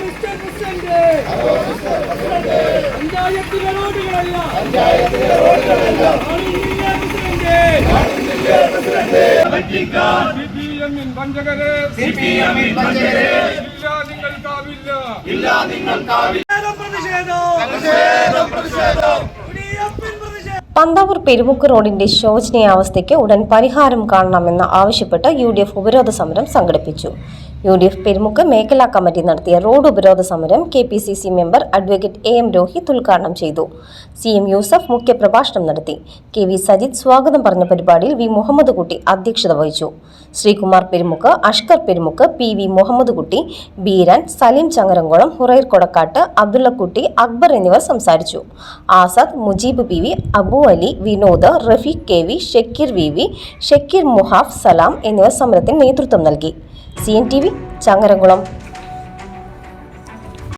Mister president പഞ്ചായത്തിലെ റോഡുകളല്ല വഞ്ചകരെ ഇല്ല നിങ്ങൾക്കാവില്ല. ഇല്ല നിങ്ങൾക്കാവില്ല. പ്രതിഷേധം പ്രതിഷേധം പ്രതിഷേധം പന്താവൂർ പെരുമുക്ക് റോഡിന്റെ ശോചനീയാവസ്ഥയ്ക്ക് ഉടൻ പരിഹാരം കാണണമെന്ന് ആവശ്യപ്പെട്ട് യു ഡി എഫ് ഉപരോധ സമരം സംഘടിപ്പിച്ചു. യു ഡി എഫ് പെരുമുക്ക് മേഖലാ കമ്മിറ്റി നടത്തിയ റോഡ് ഉപരോധ സമരം K P C C member advocate A M Rohith ഉദ്ഘാടനം ചെയ്തു. സി എം യൂസഫ് മുഖ്യപ്രഭാഷണം നടത്തി. കെ വി സജിത് സ്വാഗതം പറഞ്ഞ പരിപാടിയിൽ വി മുഹമ്മദ് കുട്ടി അധ്യക്ഷത വഹിച്ചു. ശ്രീകുമാർ പെരുമുക്ക് അഷ്കർ പെരുമുക്ക് പി വി മുഹമ്മദ് കുട്ടി ബീരൻ സലീം ചങ്ങരംകുളം ഹുറൈർ കൊടക്കാട്ട് അബ്ദുള്ളക്കുട്ടി അക്ബർ എന്നിവർ സംസാരിച്ചു. Azad Mujeeb P V Abu Ali Vinod Rafeeq K V Shakeer V V Shakeer Muhaf Salam എന്നിവർ സമരത്തിന് നേതൃത്വം നൽകി. C N T V Changaramkulam.